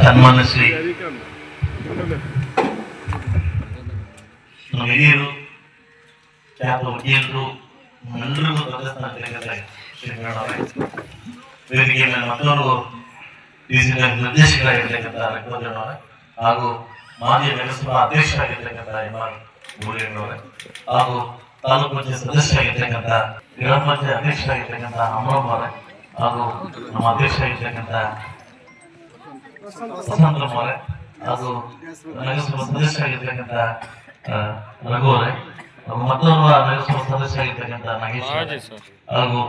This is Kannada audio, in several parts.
ಸನ್ಮಾನ್ಯ ಶ್ರೀ ನಮ್ಮ ಹಿರಿಯರು, ಖ್ಯಾತ ವಕೀಲರು ಎಲ್ಲರಿಗೂ ಪ್ರದರ್ಶನ ಶ್ರೀ ಮೇಡಮ್ ವೇದಿಕೆ ಮೇಲೆ ಮತ್ತೊಂದು ಡಿಜಿಟಲ್ ನಿರ್ದೇಶಕರಾಗಿರ್ತಕ್ಕಂಥ ರಘುವರನವರೇ ಹಾಗೂ ಮಾಜಿ ನಗರಸಭಾ ಅಧ್ಯಕ್ಷರಾಗಿರ್ತಕ್ಕಂಥ ಆರ್ ಮುರುಗೇಣ್ಣವರೇ ಹಾಗೂ ತಾಲೂಕು ಪಂಚಾಯತ್ ಸದಸ್ಯರಾಗಿರ್ತಕ್ಕಂಥ ಗ್ರಾಮ ಪಂಚಾಯತ್ ಅಧ್ಯಕ್ಷರಾಗಿರ್ತಕ್ಕಂಥ ಅಮರಮ್ಮವರೇ ಹಾಗೂ ನಮ್ಮ ಅಧ್ಯಕ್ಷರಾಗಿರ್ತಕ್ಕಂಥ ವಸಂತರಮ್ಮ ಅವರೇ ಹಾಗೂ ನಗರಸಭಾ ಸದಸ್ಯರಾಗಿರ್ತಕ್ಕಂಥ ರಘು ಅವರೇ ಮತ್ತೋರ್ವ ನಗರಸಭಾ ಸದಸ್ಯರಾಗಿರ್ತಕ್ಕಂಥ ನಾಗೇಶ್ ಹಾಗೂ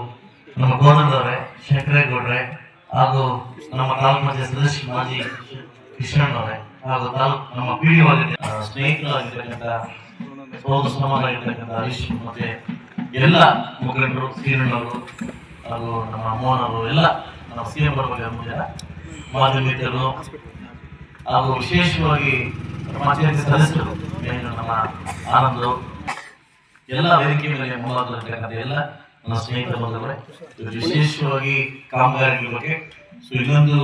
ನಮ್ಮ ಗೋವಿಂದವರೇ ಶಂಕರೇಗೌಡ್ರೆ ಹಾಗೂ ನಮ್ಮ ತಾಲೂಕು ಮಾಜಿ ಸದಸ್ಯ ಮಾಜಿ ಕೃಷ್ಣಣ್ಣವರೇ ಹಾಗೂ ತಾಲೂಕು ನಮ್ಮ ಪಿ ಡಿ ಸ್ನೇಹಿತರಾಗಿರ್ತಕ್ಕಂಥ ಸೋದರ ಸಮಾನರಾಗಿರ್ತಕ್ಕಂಥ ಹರೀಶ್ ಮತ್ತೆ ಎಲ್ಲ ಮುಖಂಡರು ಶ್ರೀರಣ್ಣವರು ಹಾಗೂ ನಮ್ಮ ಮೋಹನವರು ಎಲ್ಲ ನಮ್ಮ ಸಿ ಎಂ ಬಗ್ಗೆ ಜನ ಮಿತ್ರರು ಹಾಗೂ ವಿಶೇಷವಾಗಿ ಸದಸ್ಯರು ನಮ್ಮ ಆನಂದ್ ಎಲ್ಲ ವೇದಿಕೆ ಮೇಲೆ ಮೂಲವಾಗಿರ್ತಕ್ಕಂಥ ಎಲ್ಲ ನನ್ನ ಸ್ನೇಹಿತರು ಬಂದವರೇ. ವಿಶೇಷವಾಗಿ ಕಾಮಗಾರಿಗಳ ಬಗ್ಗೆ. ಸೊ ಇನ್ನೊಂದು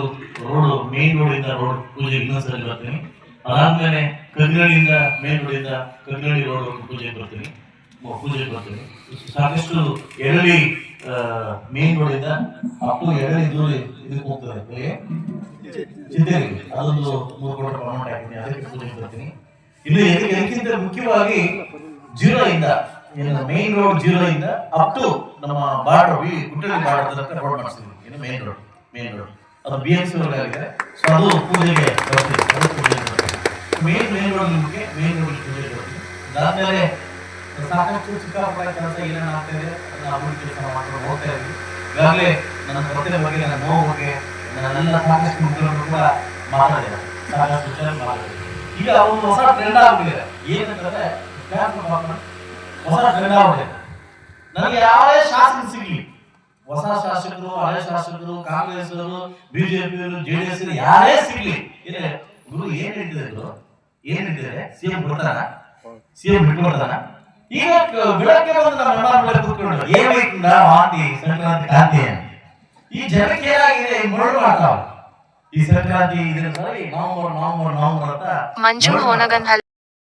ರೋಡ್ ಮೇನ್ ರೋಡ್ ಇಂದ ರೋಡ್ ಪೂಜೆ ಇನ್ನೊಂದ್ಸಲ ಬರ್ತೀನಿ. ಅದಾದ್ಮೇಲೆ ಕಗ್ನಳ್ಳಿಯಿಂದ ಮೇನ್ ರೋಡ್ ಇಂದ ಕಗ್ನಳ್ಳಿ ರೋಡ್ ಪೂಜೆಗೆ ಬರ್ತೀನಿ. ಮ- ಬರ್ತದೆ ಸಾಕಷ್ಟು ಎರಡಿ ಮೇನ್ ರೋಡ್ ಇಂದ ಅಪ್ ಟು ಎಡಳಿ ದೂರ ಇದಕ್ಕೆ ಹೋಗ್ತದೆ? ಚಿಂತೆಗೆ ಅದೊಂದು ಮೂರು ಕೋಟಿ ಪ್ರಮಾಣ ಆಗಿದೆ ಅದಕ್ಕೆ ಪೂಜೆ ಬರ್ತೀನಿ ಇಲ್ಲಿ ಇದಕ್ಕಿಂತ ಮುಖ್ಯವಾಗಿ ಜೀರೋ ಇಂದ ಏನು ಮೇನ್ ರೋಡ್ ಜೀರೋ ಇಂದ ಅಪ್ ಟು ನಮ್ಮ ಬಾರ್ಡರ್ ಬಿ ಗುಟ್ಟಳ್ಳಿ ಬಾರ್ಡರ್ ತನಕ ರೋಡ್ ಮಾಡಿಸ್ತೀವಿ. ಏನು ಮೇನ್ ರೋಡ್ ಮೇನ್ ರೋಡ್ ಅದು ಬಿ ಎಂ ಸಿ ಆಗಿದೆ ಸೊ ಅದು ಪೂಜೆಗೆ ಬರ್ತೀವಿ ಅದು ಪೂಜೆಗೆ ಮೇನ್ ಮೇನ್ ರೋಡ್ ನಿಮಗೆ ಮೇನ್ ರೋಡ್ ಪೂಜೆಗೆ ಬರ್ತೀವಿ ಅದಾದ್ಮೇಲೆ ಸಾಕಷ್ಟು ಚಿಕ್ಕಪುರ ಕೆಲಸ ಏನೇನು ಆಗ್ತಾ ಇದೆ ಅದನ್ನ ಅಭಿವೃದ್ಧಿ ಕೆಲಸ ಮಾಡ್ಕೊಂಡು ಹೋಗ್ತಾ ಇದ್ವಿ. ಈಗಾಗಲೇ ನನ್ನ ಕೊರತೆ ಬಗ್ಗೆ, ನನ್ನ ನೋವು ಬಗ್ಗೆ ನನ್ನೆಲ್ಲ ಸಾಕಷ್ಟು ಮುಖಂಡರು ಕೂಡ ಮಾತಾಡಿದೆ ಸಾಕಷ್ಟು ವಿಚಾರ ಮಾತಾಡಿದೆ ಈಗ ಒಂದು ಹೊಸ ಟ್ರೆಂಡ್ ಆಗ್ಬಿಟ್ಟಿದೆ. ಏನಂತಂದ್ರೆ ಹೊಸ ಟ್ರೆಂಡ್ ಆಗ್ಬಿಟ್ಟಿದೆ. ನನಗೆ ಯಾರೇ ಶಾಸಕ ಸಿಗ್ಲಿ, ಹೊಸ ಶಾಸಕರು, ಹಳೆ ಶಾಸಕರು ಕಾಂಗ್ರೆಸ್ ಬಿಜೆಪಿಯವರು ಜೆ ಡಿ ಎಸ್ ಯಾರೇ ಸಿಗ್ಲಿ ಗುರು ಏನ್ ಹೇಳ್ತಿದ್ರು ಏನ್ ಹೇಳ್ತಿದ್ರೆ ಸಿಎಂ ಬಿಡ್ತಾನ ಸಿಎಂ ಬಿಟ್ಕೊಡ್ತಾನ ಈಗ ಕ- ಬೆಳಗ್ಗೆ ಬಂದು ನಮ್ಮ ಅಣ್ಣ ಮೇಲೆ ಕೂತ್ಕೊಂಡು ಏನಾಯ್ತು ನಾವು ಆಂಟಿ ಸಂಕ್ರಾಂತಿ ಕಾಂತಿ ಈ ಜನಕ್ಕೆ ಏನಾಗಿದೆ? ಈ ಮರಳು ಮಾಡ್ತಾವ ಈ ಸಂಕ್ರಾಂತಿ ಇದನ್ನ ನವೆಂಬರ್ ನವೆಂಬರ್ ನವೆಂಬರ್ ಅಂತ ಮಂಜು ಹೋನಗನ್ ಹೋನಗನ್ಹಲ್